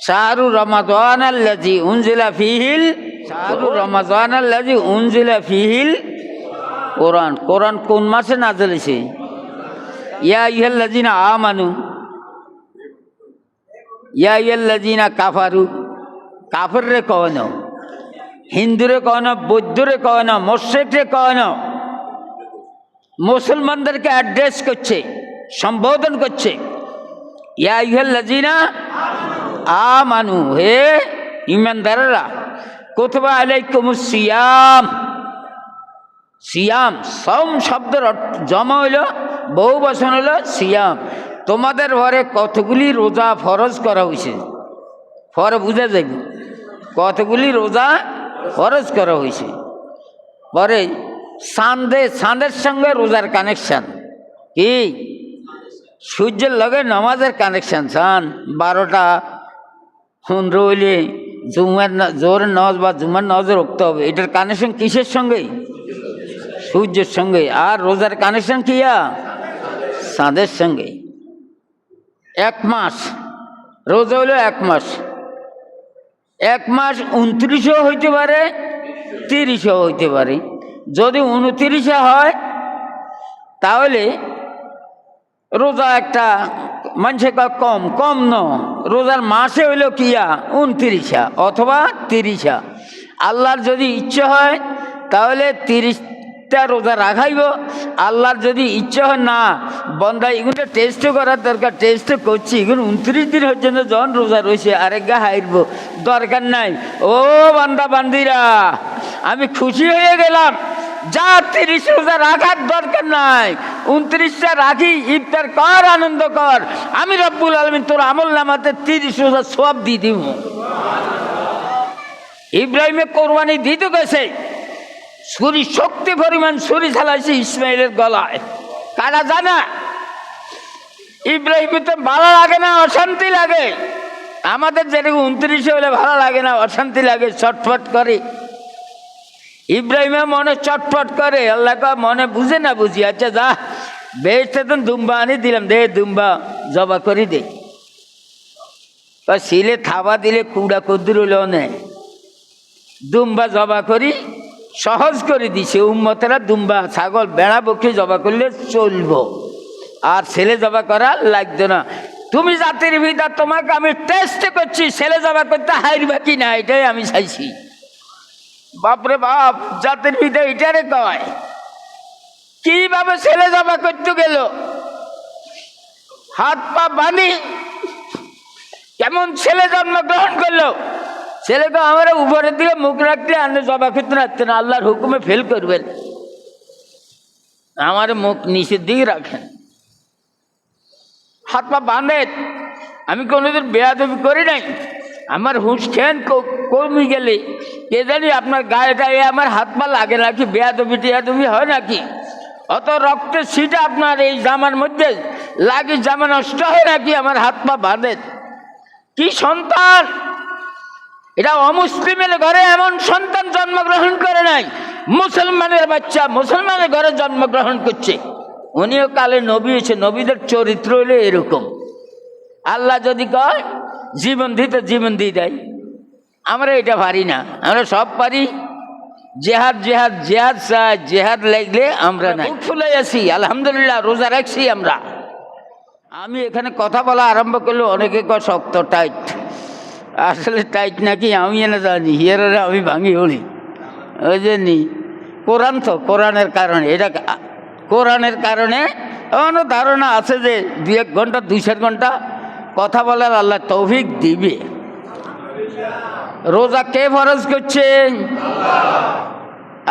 শাহরু রমাদান আল্লাজি উনজিলা ফিহিল, শাহরু রমাদান আল্লাজি উনজিলা ফিহিল। কোরআন কোরআন কোন মাসে নাজেল হয়েছে ইয়া ইহাল্লাজিনা আমানু, ইয়া ইহাল্লাজিনা কাফারু, কাফেররে কন হিন্দুরে কন বৌদ্ধরে কন মোর্শেকরে কন মুসলমানদেরকে অ্যাড্রেস করছে, সম্বোধন করছে, ইয়া ইহাল্লাজিনা আমানু, হে ইমানদারেরা কোথবা আলাইকুম সিয়াম। সিয়াম, সম শব্দের জমা হইল, বহু বচন হইল সিয়াম। তোমাদের ঘরে কতগুলি রোজা ফরজ করা হয়েছে ফর বুঝা যাবে কতগুলি রোজা ফরজ করা হয়েছে পরে চাঁদে চাঁদের সঙ্গে রোজার কানেকশান। কি? সূর্যের লগে নামাজের কানেকশান, সান, বারোটা পনেরো হইলে জুমার জোরের নামাজ বা জুমার নামাজে রাখতে হবে। এটার কানেকশন কিসের সঙ্গে? সূর্যের সঙ্গে। আর রোজার কানেকশন কিয়া চাঁদের সঙ্গে। এক মাস। রোজা হলো এক মাস। এক মাস উনত্রিশও হইতে পারে, তিরিশও হইতে পারে। যদি উনত্রিশে হয়, তাহলে রোজা একটা মানুষে কম কম ন। রোজার মাসে হইল কিয়া? উনত্রিশা, অথবা তিরিশা। আল্লাহর যদি ইচ্ছে হয়, তাহলে তিরিশটা রোজা রাখাইব। আল্লাহর যদি ইচ্ছে হয়, না বন্ধা এগুলো টেস্টও করার দরকার টেস্টও করছি। এগুলো উনত্রিশ দিন পর্যন্ত যখন রোজা রয়েছে আরেকগা হাইরব। দরকার নাই। ও বান্দা, বান্দিরা, আমি খুশি হয়ে গেলাম। যা তিরিশ রোজা রাখার দরকার নাই। উনত্রিশটা রাখি ইফতার কর আনন্দ কর। আমি রব্বুল আলমিন তোর আমল নামাতে তিরিশ রোজা সব দিয়ে দিব। ইব্রাহিমে কোরবানি দিতে গেছে। ছুরি শক্তি পরিমাণ ছুরি চালাইছে ইসমাইলের গলায়। কারা জানা? ইব্রাহিমে তো ভালো লাগে না, অশান্তি লাগে। আমাদের যেরকম উনত্রিশে হলে ভালো লাগে না, অশান্তি লাগে, ছটফট করে। ইব্রাহিমের মনে চটপট করে, আল্লাহ মনে বুঝে না বুঝি? আচ্ছা যা বেশতে তো দুম্বা আনি দিলাম, দে দুম্বা জবা করি দে। শিলে থাবা দিলে কুড়া কদ্দুর নেয় দুম্বা জবা করি, সহজ করে দিছে উম্মতেরা দুম্বা ছাগল বেড়া বকে জবা করলে চলবো। আর ছেলে জবা করা লাগতো না। তুমি জাতির ভিতর তোমাকে আমি টেস্ট করছি, ছেলে জবা করতে হাইরবা কি না, এটাই আমি চাইছি। বাপরে বাপ, জাতির ভিতরে এটারে কয়। কীভাবে ছেলে জমা করতে গেল? হাত পা বানি কেমন ছেলে জন্মগ্রহণ করল? ছেলেকে আমরা উপরের দিকে মুখ রাখলে আনলে জবা করতে রাখতেন আল্লাহর হুকুমে ফেল করবেন। আমার মুখ নিচের দিকে রাখেন। হাত পা বাঁধেন। আমি কোনোদিন বেয়াদবি করি নাই। আমার হুঁশ খেন কমে গেলে। কে জানি আপনার গায়ে গায়ে আমার হাত পা লাগে নাকি, বেয়াদবি টেয়াদবি হয় নাকি? অত রক্তের সিটা আপনার এই জামার মধ্যে, লাগে জামা নষ্ট হয় নাকি আমার হাত পা বাঁধে? কি সন্তান? এটা অমুসলিমের ঘরে এমন সন্তান জন্মগ্রহণ করে নাই। মুসলমানের বাচ্চা মুসলমানের ঘরে জন্মগ্রহণ করছে। উনিও কালে নবী হয়েছে নবীদের চরিত্র হলে এরকম। আল্লাহ যদি কয় জীবন দিতে জীবন দিয়ে দেয়। আমরা এটা পারি না। আমরা সব পারি। জেহাদ জেহাদ জেহাদ চাই জেহাদ লাগলে আমরা না ফুলে আছি আলহামদুলিল্লাহ রোজা রাখছি আমরা। আমি এখানে কথা বলা আরম্ভ করলে অনেকে কয় শক্ত টাইট। আসলে টাইট নাকি আমি এনে জানি হিয়ারে আমি ভাঙি হলি ওই যে নি কোরআন তো কোরআনের কারণে। এটা কোরআনের কারণে এমনও ধারণা আছে যে দু এক ঘণ্টা দুই চার ঘণ্টা কথা বলার আল্লাহ তৌফিক দিবে। রোজা কে ফরজ করছে?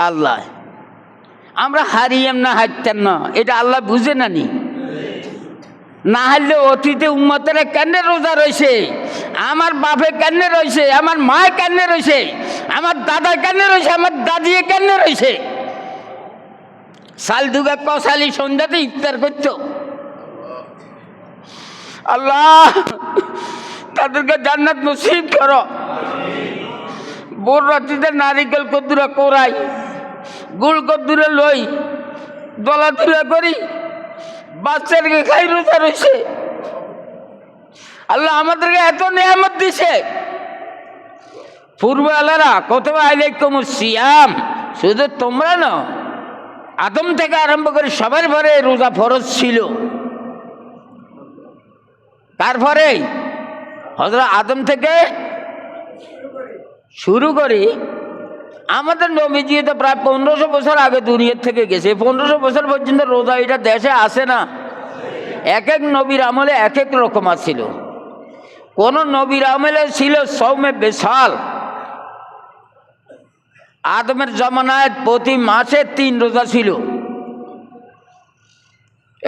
আল্লাহ। আমরা হারিয়াম না হারতাম না, এটা আল্লাহ বুঝে না নি। না হারলে অতীতে উম্মতেরা কেন রোজা রয়েছে? আমার বাপে কেন রয়েছে? আমার মা কেন রয়েছে? আমার দাদা কেন রয়েছে? আমার দাদি কেন রয়েছে? সাল দুগা কসালি সন্ধ্যাতে ইফতার করতো। আল্লাহ, তাদেরকে জান্নাত নসিব করো। বোর রাত্রিতে নারিকেল কদ্দুরা কোরাই গুল কদ্দুরে লই দলা তুলা করি, বাচ্চাদেরকে খাই রোজা রয়েছে আল্লাহ আমাদেরকে এত নিয়ামত দিছে। পূর্ব আলারা কত আলাইকুম সিয়াম, শুধু তোমরা না আদম থেকে আরম্ভ করে সবার ঘরে রোজা ফরজ ছিল। তারপরে হজরত আদম থেকে শুরু করি আমাদের নবীজি তো প্রায় পনেরোশো বছর আগে দুনিয়ার থেকে গেছে। পনেরোশো বছর পর্যন্ত রোজা এটা দেশে আসে না। এক এক নবীর আমলে এক এক রকম ছিল কোন নবীর আমলে ছিল সৌমে বিশাল। আদমের জমানায় প্রতি মাসে তিন রোজা ছিল।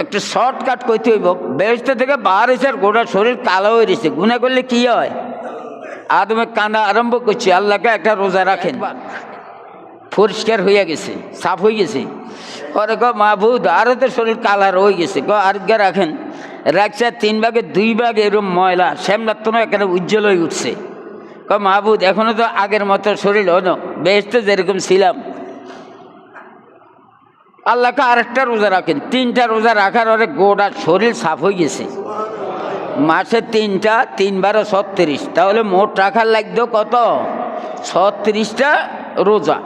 একটু শর্টকাট করতে হইব। বেহেস্ত থেকে বার এসে গোটা শরীর কালো হয়ে গেছে গুণা করলে কি হয়? আদমে কান্না আরম্ভ করছে। আল্লাহকে একটা রোজা রাখেন। পরিষ্কার হয়ে গেছে সাফ হয়ে গেছে। পরে ক মাহবুদ আরও তো শরীর কালার হয়ে গেছে। ক আরেকগা রাখেন। রাখছে তিন ভাগে দুই ভাগ এরম ময়লা। শ্যামলার তো এখানে উজ্জ্বল হয়ে উঠছে। ক মাহবুদ এখনও তো আগের মতো শরীর হলো বেহেস্তে যেরকম ছিলাম আল্লাহকে আরেকটা রোজা রাখেন। তিনটা রোজা রাখার পরে গোটা শরীর সাফ হয়ে গেছে। মাসে তিনটা তিন বারো ছত্রিশ। তাহলে মোট রাখার লাগতো কত? ছত্রিশটা রোজা।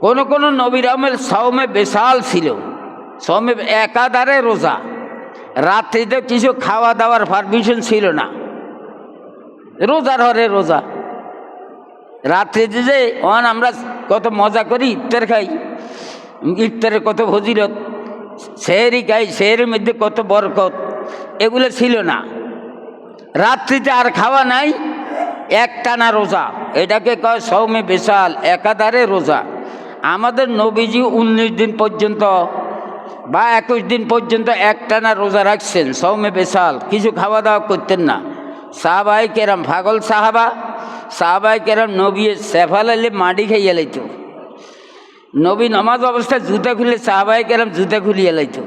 কোন কোন নবীর আমের সৌমে বেশাল ছিল। সৌমে একাধারে রোজা। রাত্রিতে কিছু খাওয়া দাওয়ার পারমিশন ছিল না। রোজার হরে রোজা। রাত্রিতে যে অন আমরা কত মজা করি, ইফতার খাই। ইফতারের কত ফজিলত সেহেরি খাই সেহেরির মধ্যে কত বরকত, এগুলো ছিল না। রাত্রিতে আর খাওয়া নাই, একটানা রোজা। এটাকে কয় সৌমে বিশাল, একাধারে রোজা। আমাদের নবীজি উনিশ দিন পর্যন্ত বা একুশ দিন পর্যন্ত একটানা রোজা রাখছেন, সৌমে বিশাল। কিছু খাওয়া দাওয়া করতেন না। সাহাবাই কেরাম, পাগল সাহাবা, সাহাবাই কেরাম নবী সেফাল আলে মাটি খাইয়ে লাইতো। নবী নমাজ অবস্থায় জুতা খুলে সাহাবাই কেরাম জুতা খুলিয়ে লাইতো।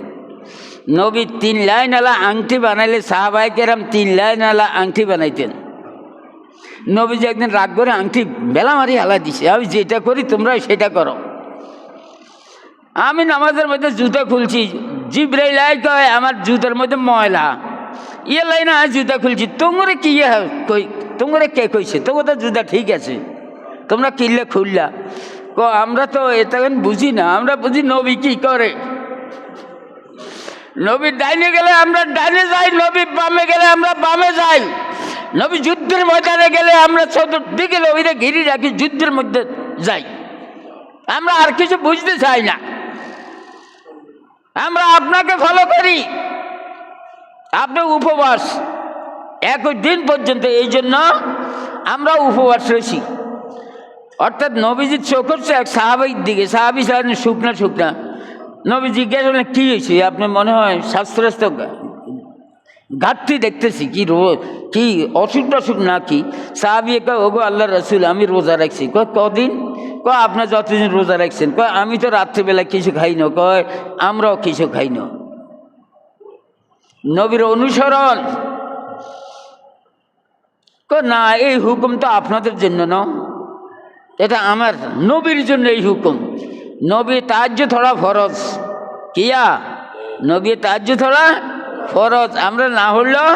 নবী তিন লাইন আলা আংটি বানাইলে সাহাবাই কেরাম তিন লাইন আলা আংটি বানাইতেন। নবীজি একদিন রাগ করে আংটি বেলা মারি হালা দিছে, আমি যেটা করি তোমরা সেটা করো। আমি নামাজের মধ্যে জুতা খুলছি, জিব্রাইল আই কয়, আমার জুতার মধ্যে ময়লা। ইয়ে লাইন আজ জুতা খুলছি, তোমরে কি ইয়ে তোমরে কে কইছে? তো জুতা ঠিক আছে, তোমরা কিনলে খুললা। আমরা তো এটা বুঝি না, আমরা বুঝি নবী কি করে? নবী ডাইনে গেলে আমরা ডাইনে যাই, নবী বামে গেলে আমরা বামে যাই। নবী যুদ্ধের ময়দানে গেলে আমরা চতুর্দিকে নবীরে ঘিরে রাখি, যুদ্ধের মধ্যে যাই। আমরা আর কিছু বুঝতে চাই না। আমরা আপনাকে ফলো করি। আপনি উপবাস। একই দিন পর্যন্ত, এই জন্য আমরা উপবাস রয়েছি। অর্থাৎ নবীজির চোখ হচ্ছে এক সাহাবির দিকে, সাহাবি সাহেব শুকনা শুকনা। নবী জিজ্ঞাসা করলেন কী হয়েছে? আপনার মনে হয় স্বাস্থ্যস্বাস্থ্য ঘাটতি দেখতেছি, কি রো, কি অসুখ টসুখ না কি সাহাবি কয় ওগো আল্লাহ রসুল, আমি রোজা রাখছি। কয়, কদিন? কয় আপনার যতদিন রোজা রাখছেন। কয়, আমি তো রাত্রিবেলা কিছু খাই না। কয়, আমরাও কিছু খাই না। নবীর অনুসরণ। না, এই হুকুম তো আপনাদের জন্য না। এটা আমার নবীর জন্য এই হুকুম। নবী তাজ্য থোড়া ফরজ। কিয়া? নবী তাজ্য থোড়া ফরজ। আমরা না হলেও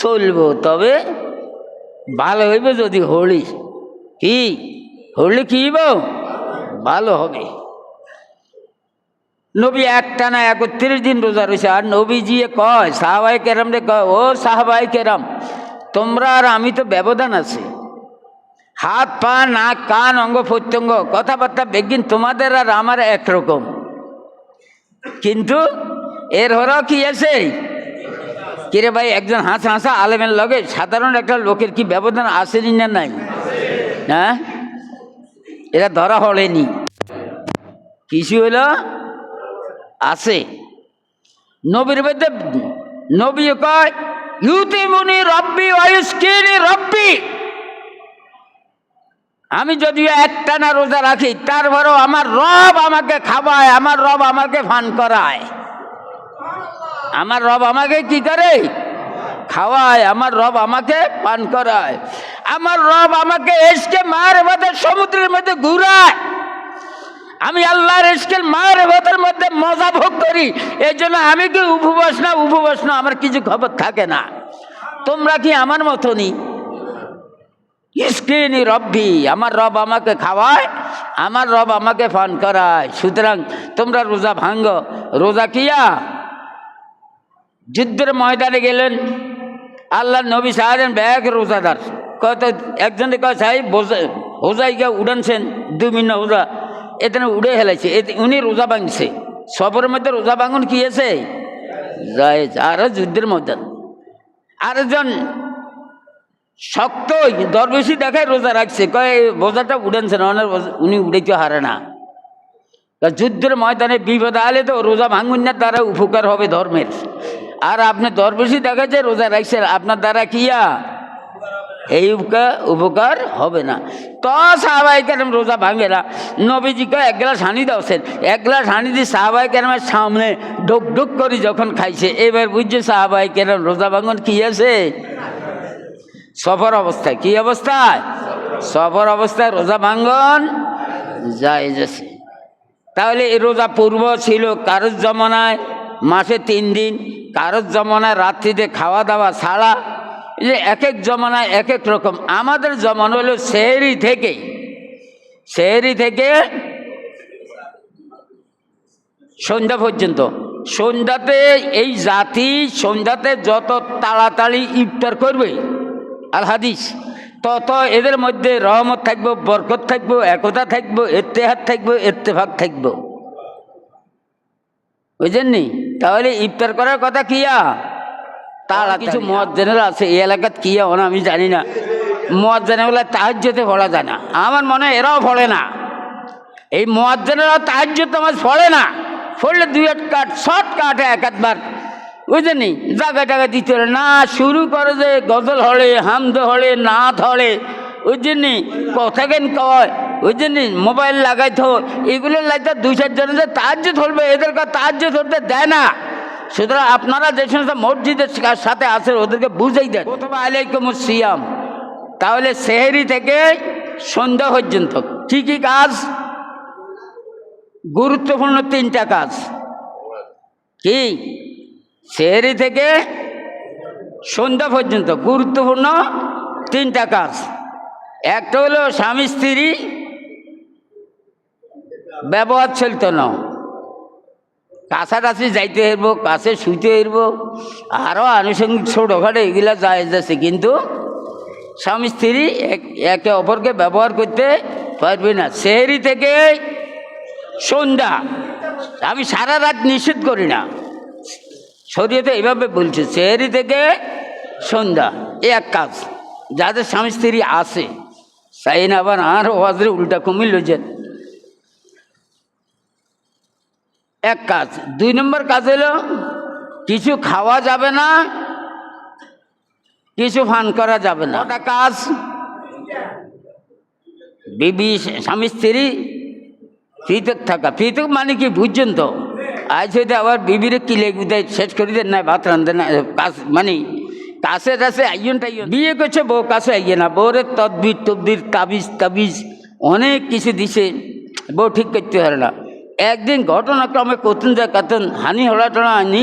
চলবো। তবে ভালো হইবে যদি হলি। কি? হলে কি ভালো হবে। নবী একটানা একত্রিশ দিন রোজা রয়েছে আর নবীজি কয় সাহাবাই কেরাম রে কয়, ও সাহাবাই কেরাম, তোমরা আর আমি তো ব্যবধান আছে। হাত, পা, নাক, কান, অঙ্গ, প্রত্যঙ্গ, কথাবার্তা বেগিন তোমাদের আর আমার একরকম। কিন্তু এর হরাও কি আছে? কিরে ভাই, একজন হাসা হাসা আলেমের লগে সাধারণ একটা লোকের কি ব্যবধান আসেনি না নাই? হ্যাঁ? এটা ধরা হলেনি। কিছু হলো? আছে। নবীর মধ্যে নবী কয়, ইউতিমুনি রব্বি ওয়ুস্কিনি রব্বি। আমি যদিও একটানা রোজা রাখি, তারপরেও আমার রব আমাকে খাওয়ায়, আমার রব আমাকে ফান করায়। আমার রব আমাকে কি করে? খাওয়ায়, আমার রব আমাকে পান করায়। আমার রব আমাকে এসকে মার মধ্যে, সমুদ্রের মধ্যে ঘুরায়। আমি আল্লাহর এসকে মার ভাতের মধ্যে মজা ভোগ করি। এই জন্য আমি কি উপবাস না উপবাস না, আমার কিছু খবর থাকে না। তোমরা কি আমার মতনই? স্ক্রিনি রব্বি, আমার রব আমাকে খাওয়ায়, আমার রব আমাকে পান করায়। সুতরাং তোমরা রোজা ভাঙ্গ রোজা কিয়া? যুদ্ধের ময়দানে গেলেন। আল্লাহ নবী সাহায্যেন ব্যাগ রোজাদার। কত একজনে কয় সাহেব হোজাই গিয়ে উড়ানছেন, দু মিনিট হোজা। এখানে উড়ে হেলাইছে। উনি রোজা ভাঙছে। সবরের মধ্যে রোজা ভাঙুন কি আছে? আরও যুদ্ধের ময়দান। আরেকজন শক্ত দরবেশি দেখায় রোজা রাখছে। কয় বোঝাটা উড়ানছে না বোঝা- উনি উড়াইতে হারে না। যুদ্ধের ময়দানে বিপদ আলে তো রোজা ভাঙুন না দ্বারা উপকার হবে ধর্মের। আর আপনি দরবেশি দেখাচ্ছে রোজা রাখছেন আপনার দ্বারা কিয়া এই উপকার উপকার হবে না। তো সাহাবাই কেরম রোজা ভাঙে না। নবীজিকে এক গ্লাস হানি দাওছেন এক গ্লাস হানি দিয়ে সাহাবাই কেরমের সামনে ডুক ডুক করে যখন খাইছে। এবার বুঝছে সাহাবাই কেরম রোজা ভাঙন কি আছে? সফর অবস্থায়। কি অবস্থায়? সফর অবস্থায় রোজা ভাঙ্গন? যায় যাচ্ছে তাহলে এই রোজা পূর্ব ছিল কারোর জমানায়? মাসে তিন দিন। কারোর জমানায় রাত্রিতে খাওয়া দাওয়া ছাড়া? যে এক এক জমানায় এক এক রকম। আমাদের জমান হলো সেহরি থেকে। সেহরি থেকে সন্ধ্যা পর্যন্ত। সন্ধ্যাতে এই জাতি সন্ধ্যাতে যত তাড়াতাড়ি ইফতার করবে আল হাদিস তত এদের মধ্যে রহমত থাকব বরকত থাকব একতা থাকব এত্তেহাত থাকব এত্তেফাক থাকব। বুঝেননি? তাহলে ইফতার করার কথা কিয়া তারা কিছু মজ্জেনের আছে এই এলাকাত কিয়া ওনা আমি জানি না। মজ্জেনে বলে তাহাজ্যতে পড়া যায় না। আমার মনে হয় এরাও পড়ে না। এই মোয়াজ্জেনেরা তাহাজ্য নামাজ পড়ে না। পড়লে দুই এক কাট শর্ট কাটে এক একবার বুঝলেনি জায়গা টাকা দিতে হলে, না, শুরু করে যে গজল হলে, হামদ হলে নাথ হলে বুঝছেনি কথা কেন কয়? বুঝছেনি মোবাইল লাগাইতো এগুলো লাগতে দুই চারজন যে তাহাজ্য ধরবে এদেরকে তাহাজ্য ধরতে দেয় না। সুতরাং আপনারা যে সমস্ত মসজিদের সাথে আছেন, ওদেরকে বুঝেই দেন। প্রথমে আলাইকুম সিয়াম। তাহলে সেহেরি থেকে সন্ধ্যা পর্যন্ত। কী কী কাজ? গুরুত্বপূর্ণ তিনটা কাজ। কি? সেহেরি থেকে সন্ধ্যা পর্যন্ত গুরুত্বপূর্ণ তিনটা কাজ। একটা হলো স্বামী, স্ত্রী ব্যবহার চলতো না। কাছাকাছি যাইতে হইব, কাছে শুইতে হইব আরও আনুষঙ্গিক ছোটোখাটো এগুলা যায় যাচ্ছে কিন্তু স্বামী, স্ত্রী এক- একে অপরকে ব্যবহার করতে পারবে না। সেহেরি থেকে সন্ধ্যা। আমি সারা রাত নিষেধ করি না। শরীয়তে এইভাবে বলছে, সেহেরি থেকে সন্ধ্যা। এ এক কাজ, যাদের স্বামী স্ত্রী আসে সাইন আবার আর ওয়াজরে উল্টা কমিল যে এক কাজ, দুই নম্বর কাজ হলো, কিছু খাওয়া যাবে না, কিছু ফান করা যাবে না। ওটা কাজ? বিবি, স্বামী স্ত্রী, পৃথক থাকা। পৃথক মানে কি, বুঝছেন তো? আজ হয়তো আবার বিবিরে কিলে গুদাই শেষ করে দেন না, ভাত রান্ধেন না, কাজ মানে কাছে কাছে আইয়ন টাইয়ন। বিয়ে করছে, বউ কাছে আইয়ে না। বউরে তদবির তদবির, তাবিজ তাবিজ, অনেক কিছু দিছে। বউ ঠিক করতে পারে না। একদিন ঘটনাক্রমে কতুন যা কাতুন, হানি হড়া টড়া আনি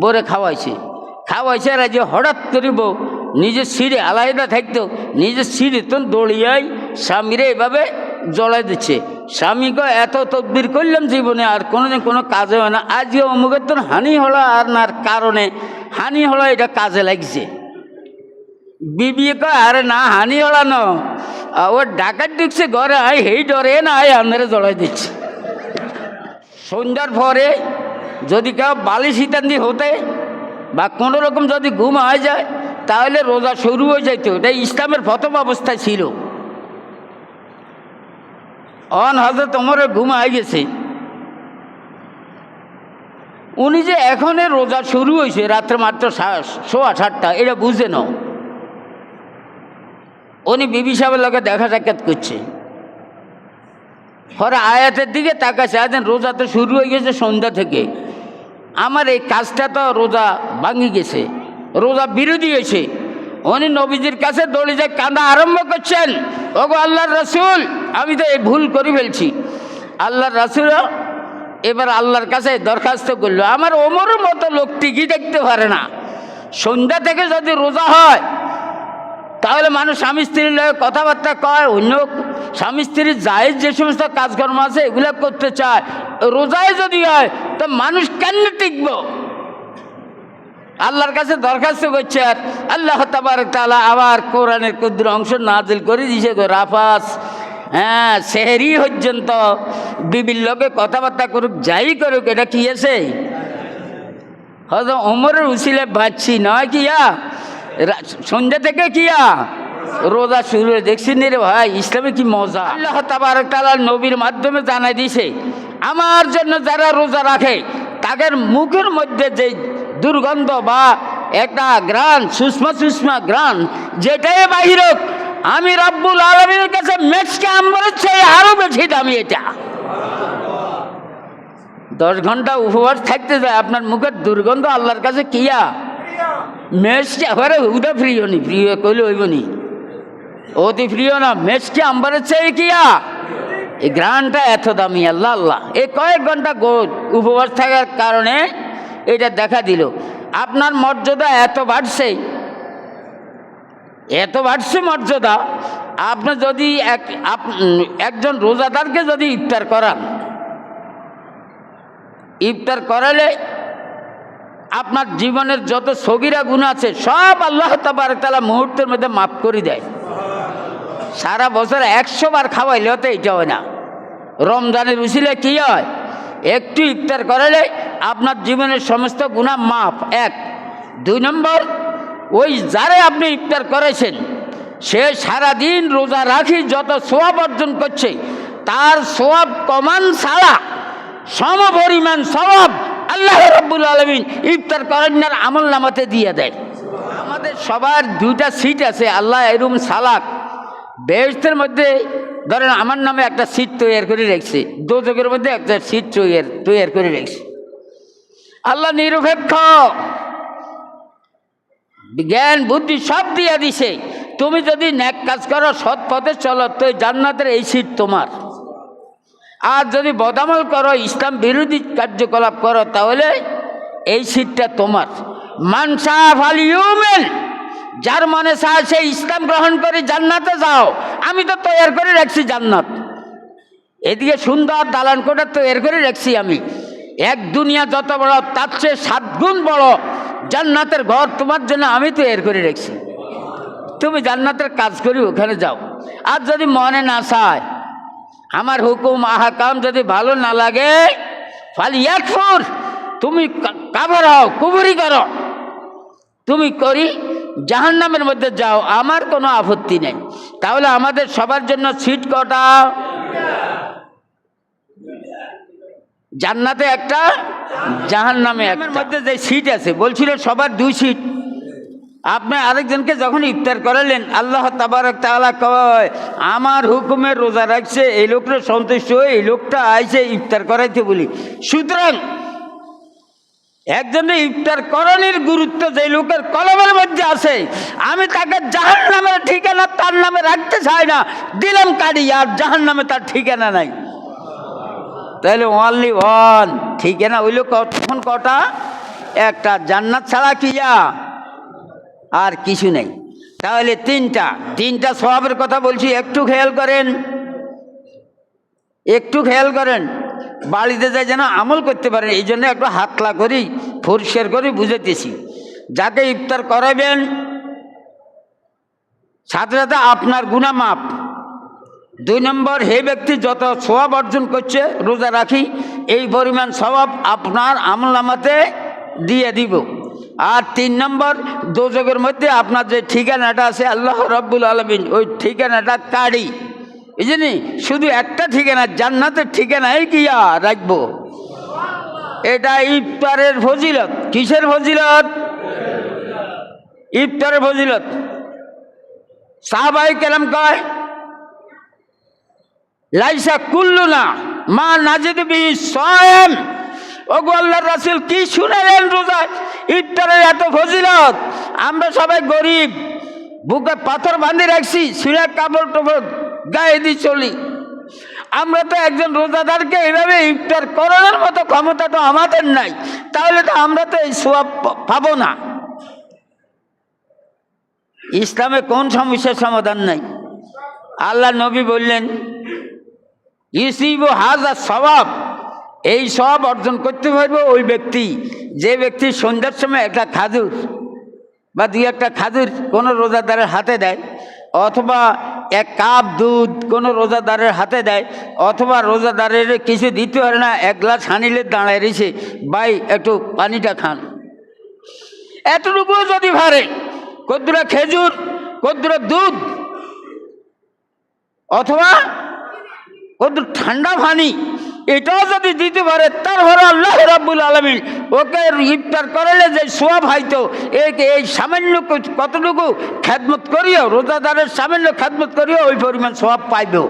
বউরে খাওয়াইছে। খাওয়াইছে আর যে হঠাৎ করে বউ নিজের সিঁড়ে আলাদা থাকতো, নিজের সিঁড়ে তো দৌড়িয়াই স্বামীরে এভাবে জড়াই দিচ্ছে। স্বামী স্বামীকে এত তদবির করলাম জীবনে, আর কোনোদিন কোনো কাজে হয় না। আজকে অমুকের তো হানি হলো আর নার কারণে হানি হলো, এটা কাজে লাগছে। বিবিয়ে কয়, আরে না, হানি হলো না। ও ডাকাত ঢুকছে ঘরে, আয়, হেই ডরে না, আয়, আপনারা জড়াই দিচ্ছে। সন্ধ্যার পরে যদি কেউ বালিশ ইত্যাদি হতে বা কোনো রকম যদি ঘুম হয়ে যায়, তাহলে রোজা শুরু হয়ে যাইতো। এটা ইসলামের প্রথম অবস্থায় ছিল। অন হজরত ওমরের ঘুম হয়ে গেছে। উনি যে এখনই রোজা শুরু হয়েছে রাত্রে মাত্র সোয়া সাতটা, এটা বুঝে নাও। উনি বিবি সাহেবের লোকে দেখা সাক্ষাৎ করছে। পরে আয়াতের দিকে তাকাছে আছেন রোজা তো শুরু হয়ে গেছে সন্ধ্যা থেকে। আমার এই কাজটা তো রোজা ভাঙি গেছে, রোজা বিরোধী হয়েছে। উনি নবীজির কাছে দৌড়ে যায় কান্দা আরম্ভ করছেন। ওগো আল্লাহর রসুল, আমি তো এই ভুল করে ফেলছি। আল্লাহর রসুল এবার আল্লাহর কাছে দরখাস্ত করল। আমার ওমরের মতো লোক টিকি দেখতে পারে না? সন্ধ্যা থেকে যদি রোজা হয়, তাহলে মানুষ স্বামী স্ত্রীর কথাবার্তা কয়, অন্য স্বামী স্ত্রীর জায়েজ যে সমস্ত কাজকর্ম আছে, এগুলো করতে চায়। রোজায় যদি হয়, তো মানুষ কেন টিকব? আল্লাহর কাছে দরখাস্ত করছে আর আল্লাহ তাবার তালা আবার কোরআনের কুদ্র অংশ নাজিল করে দিছে গো রাফাস। হ্যাঁ সেহেরি পর্যন্ত বিবির লোকে কথাবার্তা করুক, যাই করুক, এটা কি আছে? হয়তো ওমরের উসিলে ভাবছি নয় কিয়া সন্ধ্যা থেকে কিয়া রোজা শুরু দেখছি নি রে ভাই, ইসলামে কি মজা। আল্লাহ তাবার তালা নবীর মাধ্যমে জানাই দিছে আমার জন্য যারা রোজা রাখে, তাদের মুখের মধ্যে যে দুর্গন্ধ বা একটা গ্রান সুষমা সুষমা গ্রান যেটাই বাহির আমি রব্বুল আলমীর কাছে মেচকে আম্বরের চেয়ে আরও বেশি দামি এটা। দশ ঘণ্টা উপবাস থাকতে যায়, আপনার মুখের দুর্গন্ধ আল্লাহর কাছে কিয়া? মেসকে এবারে উদা প্রিয় নি, প্রিয় কইলে হইব নি। অতি প্রিয় না মেসকে আম্বারের চেয়ে কিয়া? এই গ্রানটা এত দামি, আল্লাহ আল্লাহ। এই কয়েক ঘণ্টা উপবাস থাকার কারণে এটা দেখা দিল। আপনার মর্যাদা এত বাড়ছে। এত বাড়ছে মর্যাদা। আপনি যদি এক একজন রোজাদারকে যদি ইফতার করান, ইফতার করালে আপনার জীবনের যত সগিরা গুণ আছে, সব আল্লাহ তালা মুহূর্তের মধ্যে মাফ করে দেয়। সারা বছর একশো বার খাওয়াইলে তো এইটা হয় না। রমজানের উচিলে কি হয়? একটু ইফতার করালে আপনার জীবনের সমস্ত গুণা মাফ, এক। দুই নম্বর, ওই যারে আপনি ইফতার করেছেন, সে সারাদিন রোজা রাখি যত সোয়াব অর্জন করছে, তার সোয়াব কমান ছাড়া সম পরিমাণ সবাব আল্লাহ রব্বুল আলমিন ইফতার করেন আমল নামাতে দিয়ে দেয়। আমাদের সবার দুইটা সিট আছে, আল্লাহ এরুম সালাক। বেহস্তের মধ্যে ধরেন আমার নামে একটা সিট তৈরি করে রেখেছে। দোজকের মধ্যে একটা সিট তৈরি তৈরি করে রেখেছে। আল্লাহ নিরপেক্ষ। জ্ঞান, বুদ্ধি সব দিয়ে দিছে। তুমি যদি ন্যাক কাজ করো, সৎ পথে চলো, তো জান্নাতের এই সিট তোমার। আর যদি বদামল করো, ইসলাম বিরোধী কার্যকলাপ করো, তাহলে এই সিটটা তোমার। মানসা ফাল ইউমেন। যার মনে চায় সে ইসলাম গ্রহণ করে জান্নাতে যাও, আমি তো তৈরি করে রাখছি জান্নাত। এদিকে সুন্দর দালান কোটা তৈরি করে রাখছি আমি। এক দুনিয়া যত বড়, তার চেয়ে সাত গুণ বড় জান্নাতের ঘর তোমার জন্য আমি তৈরি করে রাখছি। তুমি জান্নাতের কাজ করি ওখানে যাও। আর যদি মনে না চায়, আমার হুকুম, আহাকাম যদি ভালো না লাগে ফালি একফুর তুমি কাবর হও কুবুরি করো। তুমি করি জাহান্নামের মধ্যে যাও, আমার কোনো আপত্তি নেই। তাহলে আমাদের সবার জন্য সিট কটা? জান্নাতে একটা, জাহান্নামে একটা। মধ্যে যে সিট আছে, বলছিল সবার দুই সিট। আপনি আরেকজনকে যখন ইফতার করালেন, আল্লাহ তাবারক তাআলা কয়, আমার হুকুমে রোজা রাখছে, এই লোকটা সন্তুষ্ট হয়ে এই লোকটা আইছে ইফতার করাইতে বলি। সুতরাং একজনের ইফতার করণের গুরুত্ব যে লোকের কলমের মধ্যে আছে, আমি তাকে জাহান নামের ঠিকানা তার নামে রাখতে চাই না। দিলাম কাড়ি আর জাহান নামে তার ঠিকানা নাই। তাহলে অনলি ওয়ান ঠিকানা হইল কখন কটা? একটা জান্নাত ছাড়া কি যা? আর কিছু নেই। তাহলে তিনটা তিনটা স্বভাবের কথা বলছি, একটু খেয়াল করেন। একটু খেয়াল করেন। বাড়িতে যায় যেন আমল করতে পারেন এই জন্য একটু হাতলা করি, ফুরসের করি, বুঝাইতেছি। যাকে ইফতার করাবেন, সাথে সাথে আপনার গুণা মাপ দুই নম্বর, হে ব্যক্তি, যত স্বভাব অর্জন করছে, রোজা রাখি, এই পরিমাণ স্বভাব আপনার আমল নামাতে দিয়ে দিব। আর তিন নম্বর দোজকের মধ্যে আপনার যে ঠিকানাটা আছে, আল্লাহ রব্বুল আলমিন, ওই ঠিকানাটা কাড়ি। এই জানি শুধু একটা ঠিকানা, জান্নাতের ঠিকানাই কিয়া রাখব? এটা ইফতারের ফজিলত। কিসের ফজিলত? ইফতারের ফজিলত। সাহাবাই কেলাম কয়, লাইসা কুল্লু না মা নাজিদ বি সয়েম। ও গো আল্লাহর রাসূল কি শুনালেন রোজায় ইফতারের এত ফজিলত। আমরা সবাই গরিব, বুকে পাথর বাঁধে রাখছি সিরা কাপড় টাপড় গায়ে দিয়ে চলি। আমরা তো একজন রোজাদারকে এইভাবে ইফতার করানোর মতো ক্ষমতা তো আমাদের নাই। তাহলে তো আমরা তো এই সোয়াব পাবো না। ইসলামে কোন সমস্যার সমাধান নাই? আল্লাহ নবী বললেন ইসিব হাজা স্বভাব এই সব অর্জন করতে পারবে ওই ব্যক্তি। যে ব্যক্তি সন্ধ্যার সময় একটা খাজুর বা দুই একটা খাজুর কোনো রোজাদারের হাতে দেয়, অথবা এক কাপ দুধ কোনো রোজাদারের হাতে দেয়, অথবা রোজাদারের কিছু দিতে পারে না, এক গ্লাস হানিলে দাঁড়ায় রয়েছে। ভাই, একটু পানিটা খান। এতটুকুও যদি ভারে, কদ্দুরা খেজুর, কদ্দুরা দুধ, অথবা কদ্দুর ঠান্ডা পানি এটাও যদি দিতে পারে তারপরে আল্লাহ রাব্বুল আলমী ওকে ইফতার করালে যে সোয়াব হয়তো এই সামান্য কতটুকু খ্যাদমত করিও, রোজাদারের সামান্য খ্যাদমত করিও, ওই পরিমাণ সোয়াব পাইবেও।